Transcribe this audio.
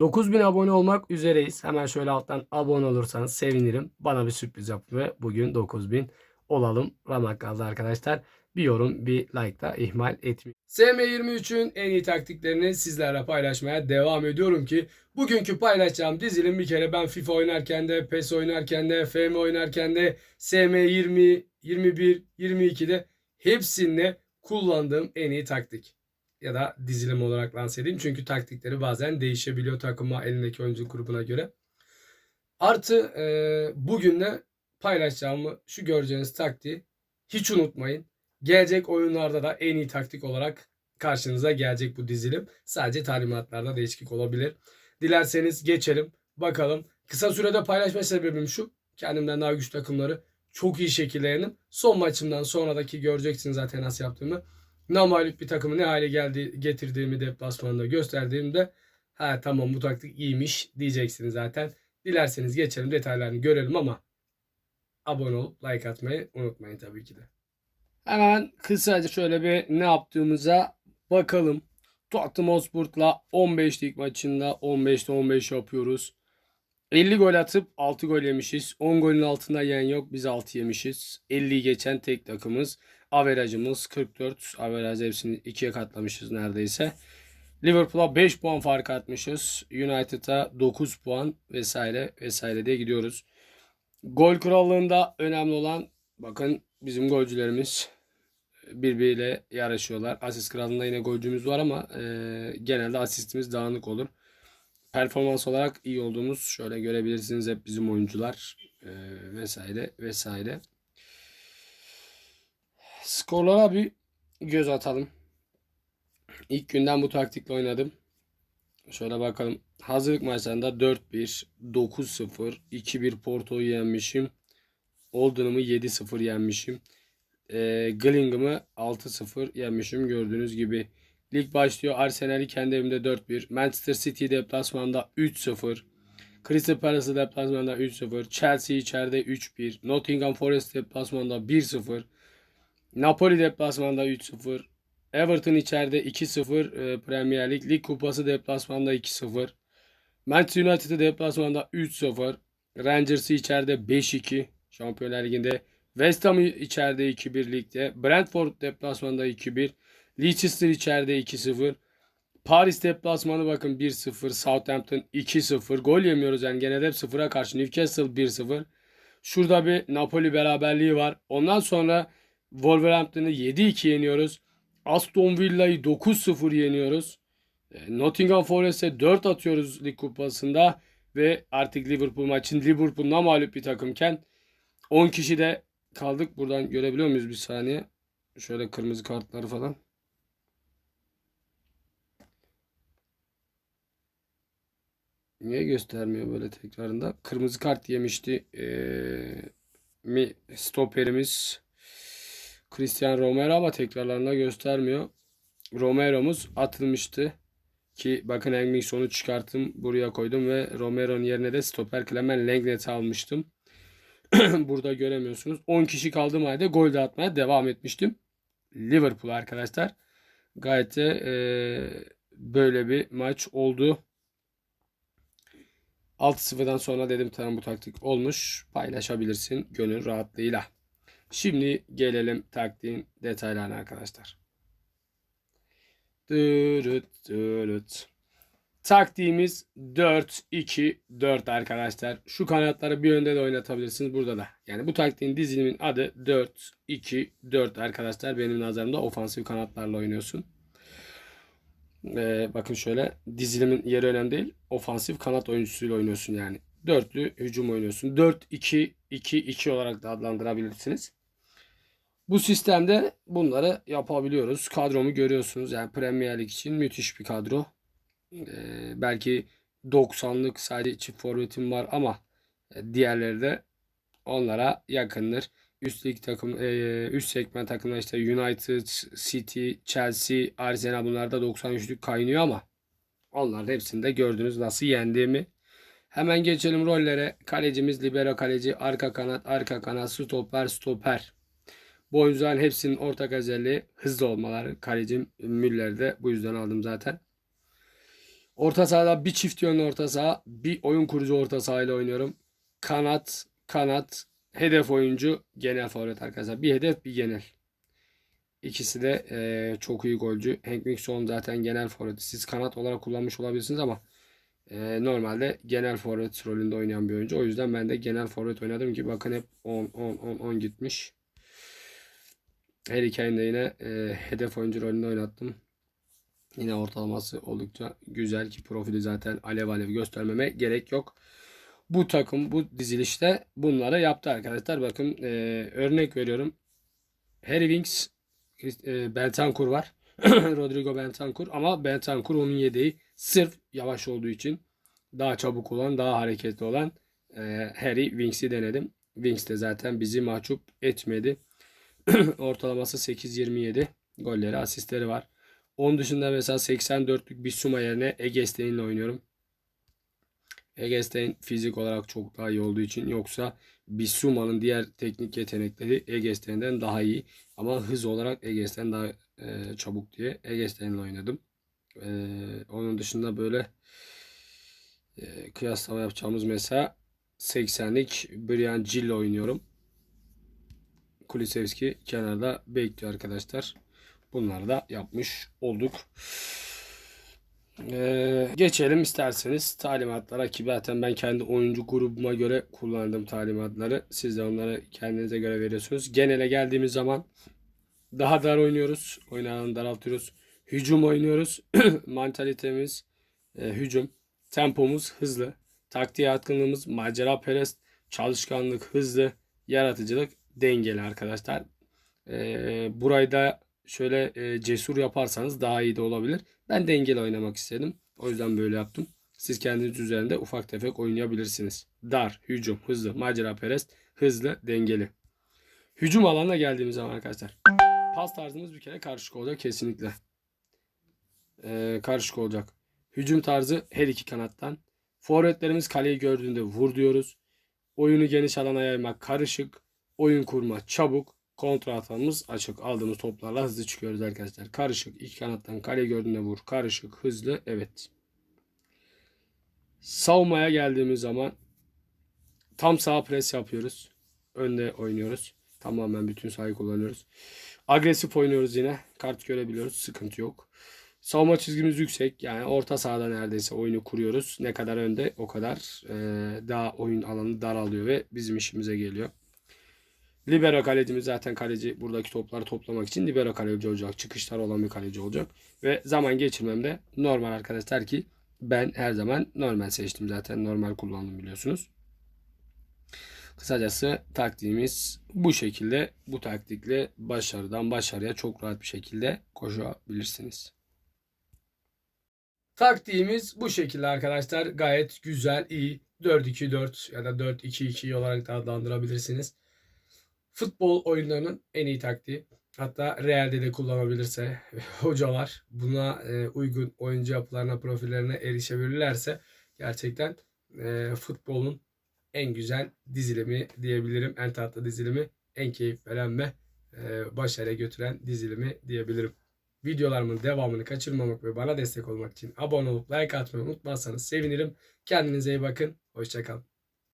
9000 abone olmak üzereyiz. Hemen şöyle alttan abone olursanız sevinirim. Bana bir sürpriz yapın ve bugün 9000 olalım. Ramak kaldı arkadaşlar. Bir yorum, bir like da ihmal etmeyin. SM23'ün en iyi taktiklerini sizlerle paylaşmaya devam ediyorum ki bugünkü paylaşacağım dizilim bir kere ben FIFA oynarken de, PES oynarken de, FM oynarken de, SM20, 21, 22'de hepsinde kullandığım en iyi taktik ya da dizilim olarak lanse edeyim. Çünkü taktikleri bazen değişebiliyor takıma elindeki oyuncu grubuna göre. Artı e, bugün de paylaşacağımı şu göreceğiniz taktiği hiç unutmayın. Gelecek oyunlarda da en iyi taktik olarak karşınıza gelecek bu dizilim. Sadece talimatlarda değişiklik olabilir. Dilerseniz geçelim. Bakalım. Kısa sürede paylaşma sebebim şu. Kendimden daha güçlü takımları çok iyi şekilde. Son maçımdan sonradaki göreceksiniz zaten nasıl yaptığımı namalip bir takımı ne hale geldi getirdiğimi deplasmanda gösterdiğimde ha tamam bu taktik iyiymiş diyeceksiniz zaten. Dilerseniz geçelim detaylarını görelim ama abone olup like atmayı unutmayın tabii ki de. Hemen kısaca şöyle bir ne yaptığımıza bakalım. Tottenham Hotspur'la 15 lig maçında 15'te 15 yapıyoruz. 50 gol atıp 6 gol yemişiz. 10 golün altında yen yok. Biz 6 yemişiz. 50'yi geçen tek takımız. Averajımız 44. Averaj hepsini ikiye katlamışız neredeyse. Liverpool'a 5 puan fark atmışız. United'a 9 puan vesaire vesaire diye gidiyoruz. Gol krallığında önemli olan bakın bizim golcülerimiz birbiriyle yarışıyorlar. Asist krallığında yine golcümüz var ama e, genelde asistimiz dağınık olur. Performans olarak iyi olduğumuz şöyle görebilirsiniz hep bizim oyuncular e, vesaire vesaire. Skorlara bir göz atalım. İlk günden bu taktikle oynadım. Şöyle bakalım. Hazırlık maçlarında 4-1, 9-0, 2-1 Porto'yu yenmişim. Oldham'ı 7-0 yenmişim. E, Gillingham'ı 6-0 yenmişim gördüğünüz gibi. Lig başlıyor. Arsenal'i kendi evimde 4-1. Manchester City deplasmanda 3-0. Crystal Palace deplasmanda 3-0. Chelsea içeride 3-1. Nottingham Forest deplasmanda 1-0. Napoli deplasmanda 3-0. Everton içeride 2-0 e, Premier Lig. Lig kupası deplasmanda 2-0. Manchester United deplasmanda 3-0. Rangers'ı içeride 5-2 Şampiyonlar Ligi'nde. West Ham içeride 2-1 ligde. Brentford deplasmanda 2-1. Leicester içeride 2-0. Paris deplasmanı bakın 1-0. Southampton 2-0. Gol yemiyoruz yani genelde hep 0'a karşı. Newcastle 1-0. Şurada bir Napoli beraberliği var. Ondan sonra Wolverhampton'ı 7-2 yeniyoruz. Aston Villa'yı 9-0 yeniyoruz. E, Nottingham Forest'e 4 atıyoruz lig kupasında ve artık Liverpool maçın Liverpool'una mağlup bir takımken 10 kişi de kaldık. Buradan görebiliyor muyuz bir saniye? Şöyle kırmızı kartları falan. Niye göstermiyor böyle tekrarında? Kırmızı kart yemişti. Ee, mi stoperimiz Cristiano Romero ama tekrarlarında göstermiyor. Romero'muz atılmıştı. Ki bakın Engin sonu çıkarttım. Buraya koydum ve Romero'nun yerine de stoper Clement Lenglet'i almıştım. Burada göremiyorsunuz. 10 kişi kaldığım halde gol de atmaya devam etmiştim. Liverpool arkadaşlar. Gayet de e, böyle bir maç oldu. 6-0'dan sonra dedim tamam bu taktik olmuş. Paylaşabilirsin gönül rahatlığıyla. Şimdi gelelim taktiğin detaylarına arkadaşlar. Dırıt dırıt. Taktiğimiz 4-2-4 arkadaşlar. Şu kanatları bir yönde de oynatabilirsiniz burada da. Yani bu taktiğin dizilimin adı 4-2-4 arkadaşlar. Benim nazarımda ofansif kanatlarla oynuyorsun. Ee, bakın şöyle dizilimin yeri önemli değil. Ofansif kanat oyuncusuyla oynuyorsun yani. Dörtlü hücum oynuyorsun. 4-2-2-2 olarak da adlandırabilirsiniz. Bu sistemde bunları yapabiliyoruz. Kadromu görüyorsunuz. Yani Premier Lig için müthiş bir kadro. Ee, belki 90'lık sadece çift forvetim var ama diğerleri de onlara yakındır. Üst lig takım, e, üst segment takımlar işte United, City, Chelsea, Arsenal bunlarda 93'lük kaynıyor ama onların hepsinde gördünüz nasıl yendiğimi. Hemen geçelim rollere. Kalecimiz libero kaleci, arka kanat, arka kanat, stoper, stoper. Bu oyuncuların hepsinin ortak özelliği hızlı olmaları. Kalecim Müller'de bu yüzden aldım zaten. Orta sahada bir çift yönlü orta saha, bir oyun kurucu orta saha ile oynuyorum. Kanat, kanat, hedef oyuncu, genel forvet arkadaşlar. Bir hedef, bir genel. İkisi de eee, çok iyi golcü. Hank Mixon zaten genel forvet. Siz kanat olarak kullanmış olabilirsiniz ama eee, normalde genel forvet rolünde oynayan bir oyuncu. O yüzden ben de genel forvet oynadım ki bakın hep 10 10 10 10 gitmiş. Harry Kane'de yine eee, hedef oyuncu rolünde oynattım. Yine ortalaması oldukça güzel ki profili zaten alev alev göstermeme gerek yok. Bu takım bu dizilişte bunları yaptı arkadaşlar. Bakın eee, örnek veriyorum. Harry Winks, e, Bentancur var. Rodrigo Bentancur ama Bentancur onun yedeği. Sırf yavaş olduğu için daha çabuk olan, daha hareketli olan e, Harry Winks'i denedim. Winks de zaten bizi mahcup etmedi. Ortalaması 8.27. Golleri, asistleri var. Onun dışında mesela 84'lük bir Suma yerine Egestein'le oynuyorum. Egestein fizik olarak çok daha iyi olduğu için yoksa Bissuma'nın diğer teknik yetenekleri Egestein'den daha iyi. Ama hız olarak Egestein daha e, çabuk diye Egestein'le oynadım. E, onun dışında böyle e, kıyaslama yapacağımız mesela 80'lik Brian Gill oynuyorum. Kulisevski kenarda bekliyor arkadaşlar. Bunları da yapmış olduk. Ee, geçelim isterseniz talimatlara ki zaten ben kendi oyuncu grubuma göre kullandım talimatları. Siz de onları kendinize göre veriyorsunuz. Genele geldiğimiz zaman daha dar oynuyoruz. Oyun alanını daraltıyoruz. Hücum oynuyoruz. Mantalitemiz e, hücum. Tempomuz hızlı. Taktiğe yatkınlığımız macera perest. Çalışkanlık hızlı. Yaratıcılık dengeli arkadaşlar. Ee, burayı da şöyle e, cesur yaparsanız daha iyi de olabilir. Ben dengeli oynamak istedim. O yüzden böyle yaptım. Siz kendiniz üzerinde ufak tefek oynayabilirsiniz. Dar, hücum, hızlı, macera perest, hızlı, dengeli. Hücum alanına geldiğimiz zaman arkadaşlar. Pas tarzımız bir kere karışık olacak kesinlikle. Ee, karışık olacak. Hücum tarzı her iki kanattan. Forvetlerimiz kaleyi gördüğünde vur diyoruz. Oyunu geniş alana yaymak karışık. Oyun kurma çabuk. Kontra atanımız açık. Aldığımız toplarla hızlı çıkıyoruz arkadaşlar. Karışık. iki kanattan kale gördüğünde vur. Karışık. Hızlı. Evet. Savunmaya geldiğimiz zaman tam sağ pres yapıyoruz. Önde oynuyoruz. Tamamen bütün sahayı kullanıyoruz. Agresif oynuyoruz yine. Kart görebiliyoruz. Sıkıntı yok. Savunma çizgimiz yüksek. Yani orta sahada neredeyse oyunu kuruyoruz. Ne kadar önde o kadar e, daha oyun alanı daralıyor ve bizim işimize geliyor. Libero kalecimiz zaten kaleci buradaki topları toplamak için libero kaleci olacak. Çıkışlar olan bir kaleci olacak. Ve zaman geçirmem de normal arkadaşlar ki ben her zaman normal seçtim zaten. Normal kullandım biliyorsunuz. Kısacası taktiğimiz bu şekilde. Bu taktikle başarıdan başarıya çok rahat bir şekilde koşabilirsiniz. Taktiğimiz bu şekilde arkadaşlar. Gayet güzel, iyi. 4-2-4 ya da 4-2-2 olarak da adlandırabilirsiniz. Futbol oyunlarının en iyi taktiği. Hatta Real'de de kullanabilirse hocalar buna e, uygun oyuncu yapılarına, profillerine erişebilirlerse gerçekten e, futbolun en güzel dizilimi diyebilirim. En tatlı dizilimi, en keyif veren ve e, başarıya götüren dizilimi diyebilirim. Videolarımın devamını kaçırmamak ve bana destek olmak için abone olup like atmayı unutmazsanız sevinirim. Kendinize iyi bakın. Hoşçakalın.